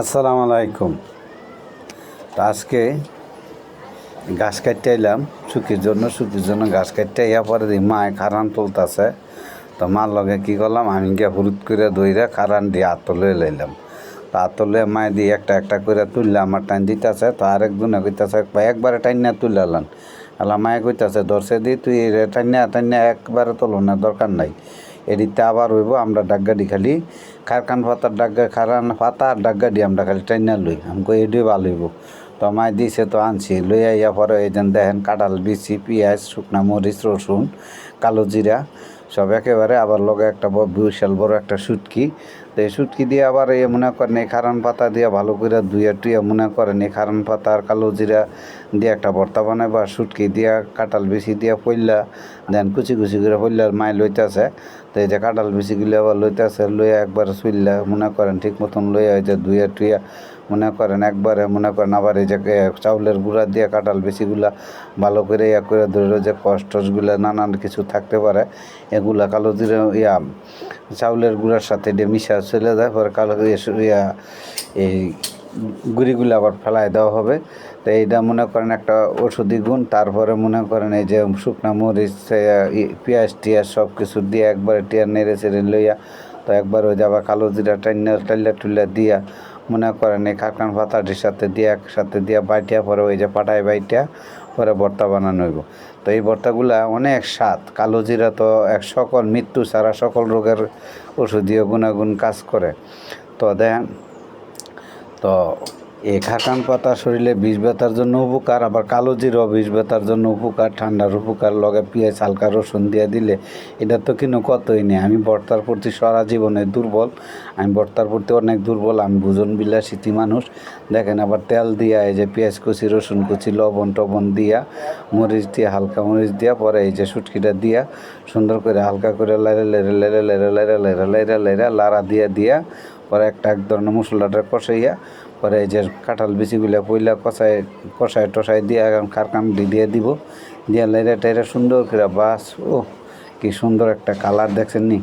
আসসালামু আলাইকুম। আজকে গাছ কাটতে এলাম শুকির জন্য শুকির জন্য গাছ কাটতে। ইয়া পরে দিই মায় খারান তুলতাছে। তো মার লগে কি করলাম, আমি গিয়ে হুরুত করে দইরা খারান দিয়ে আতলে লইলাম। তো আতলে মায় দিয়ে একটা একটা করে তুললে আমার টাইম দিতেছে। তো আরেকজনে কইতাছে একবারে টাইন না তুললাম আল্লাহ মায়ে কইতাছে, ধরছে দি, তুই টাইনা টাইনা একবারে তোলো না, দরকার নাই। এদিকতে আবার হইব আমরা ডাগ্গাডি খালি। খারকান পাতার ডাগ্গা খারান পাতা আর আমরা খালি টাইনার লই। আমাকে এডি ভালো হইব। তো মাই দিছে তো আনছি। লই আইয়া পরে এই দেখেন কাঁঠাল বিচি, পেঁয়াজ, শুকনা মরিচ, রসুন, কালো জিরা। সব একেবারে আবার লগে একটা বিশাল বড় একটা সুটকি। তো এই সুটকি দিয়ে আবার এই মনে করেন এই খারান পাতা দিয়ে ভালো করে ধুয়ে টুয়ে মনে করেন এই খারান পাতা আর কালো জিরা দিয়ে একটা ভর্তা বানাই বা সুটকি দিয়া কাঁঠাল বেশি দিয়া পইলা দেন কুচি কুচি করে পইলার মায় লইতেছে। তো এই যে কাঁঠাল বেশিগুলো আবার লইতেছে, লইয়া একবার শুইলা মনে করেন ঠিক মতন লইয়া এই যে ধুয়ে টুইয়া মনে করেন, একবারে মনে করেন আবার এই যে চাউলের গুঁড়া দিয়ে কাঁঠাল বেশিগুলা ভালো করে ইয়া করে ধরে যে কষ্টগুলো নানান কিছু থাকতে পারে, এগুলা কালো জিরে ইয়া, চাউলের গুঁড়ার সাথে দিয়ে মিশা চলে যায়, পরে কালো ইয়ে- এই গুড়িগুলো আবার ফেলায় দেওয়া হবে। তো এইটা মনে করেন একটা ওষুধি গুণ। তারপরে মনে করেন এই যে শুকনা মরিচ পেঁয়াজ টিয়াজ সব কিছু দিয়ে একবারে টিয়া নেড়ে চেড়ে লইয়া, তো একবার ওই যাবা কালো জিরা টাইনা, টাইলা টুইলা দিয়া মনে করেন, এই কারখান পাতাটির সাথে দিয়ে একসাথে দিয়া বাইটিয়া পরে ওই যে পাটায় বাইটিয়া পরে ভর্তা বানানো হইব। তো এই ভর্তাগুলা অনেক স্বাদ। কালো জিরা তো এক সকল, মৃত্যু ছাড়া সকল রোগের ওষুধীয় গুণাগুণ কাজ করে। তো দেখেন তো এই খাকান পাতা শরীরে বিষ ব্যথার জন্য উপকার আবার কালো জিরো বিষ ব্যথার জন্য উপকার ঠান্ডার উপকার লগে পেঁয়াজ হালকা রসুন দিয়ে দিলে এটা তো কিন্তু কতই নেই আমি বর্তার প্রতি সারা জীবনে দুর্বল আমি বর্তার প্রতি অনেক দুর্বল আমি ভোজন বিলাসিতি মানুষ দেখেন আবার তেল দিয়া এই যে পেঁয়াজ কুচি রসুন কুচি লবণ টবণ দিয়া মরিচ দিয়ে হালকা মরিচ দিয়া পরে এই যে সুটকিটা দিয়া সুন্দর করে হালকা করে লাইরে লাইরে লাইরে লাইরে লাইরে লাইরে লাইরে লাইরে লাড়া দিয়া দিয়া পরে একটা এক ধরনের মশলাটা কষাইয়া পরে এই যে কাঁঠাল বিচিগুলো পইলা কষায় কষায় টষায় দিয়ে কারকান দিয়ে দিব। দিয়ে লাইরে টাইরে সুন্দর করে বাস ও কি সুন্দর একটা কালার দেখছেন নি?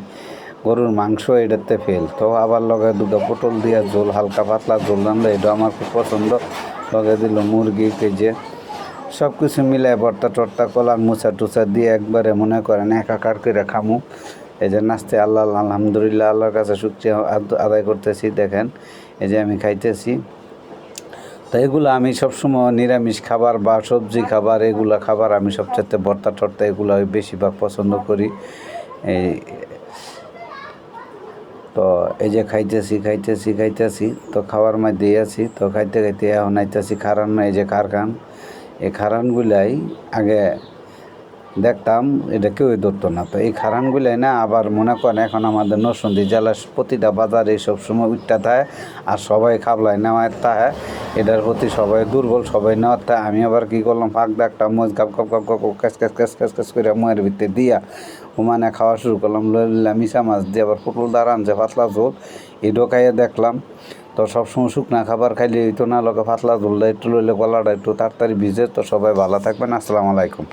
গরুর মাংস এটাতে ফেল তো আবার লগে দুটো পটল দিয়া ঝোল, হালকা পাতলা ঝোল রান্না, এটা আমার খুব পছন্দ। লগে দিল মুরগি কেজে সব কিছু মিলাই ভর্তা টর্তা, কলার মুচা টুচা দিয়ে একবারে মনে করেন একাকার করে খামু। এই যে নাচতে আল্লাহ আলহামদুলিল্লাহ, আল্লাহর কাছে শুক্রিয়া আদায় করতেছি, দেখেন। এই যে আমি খাইতেছি। তো এগুলো আমি সবসময় নিরামিষ খাবার বা সবজি খাবার, এগুলা খাবার আমি সবচেয়ে ভর্তা টর্তা এগুলো আমি বেশিরভাগ পছন্দ করি। এই তো এই যে খাইতেছি খাইতেছি খাইতেছি, তো খাওয়ার মধ্যে আছি। তো খাইতে খাইতে এখন আইতেছি খারান এই যে কারখান এই খারানগুলাই আগে দেখতাম, এটা কেউই ধরতো না। তো এই খারানগুলাই না আবার মনে করেন এখন আমাদের নরসিংদী জেলার প্রতিটা বাজারে সব সময় উঠতে থাকে আর সবাই খাবলায় নেওয়ার থাকে এটার প্রতি সবাই দুর্বল, সবাই নেওয়ার থাকে আমি আবার কি করলাম, ফাঁক একটা মজ গাপ গাপ গাপ গাপ ক্যাস ক্যাস ক্যাস ক্যাস ক্যাস করে ময়ের ভিতরে দিয়া ওমানে খাওয়া শুরু করলাম লইলাম মিশা মাছ দিয়ে আবার পটল দাঁড়ান যে পাতলা ঝোল। এটাও খাইয়ে দেখলাম, তো সবসময় শুকনা খাবার খাইলে তো না লোকে পাতলা ঝোলটা একটু লইলে গলাটা একটু তাড়াতাড়ি ভিজে, তো সবাই ভালো থাকবেন, আসসালামু আলাইকুম।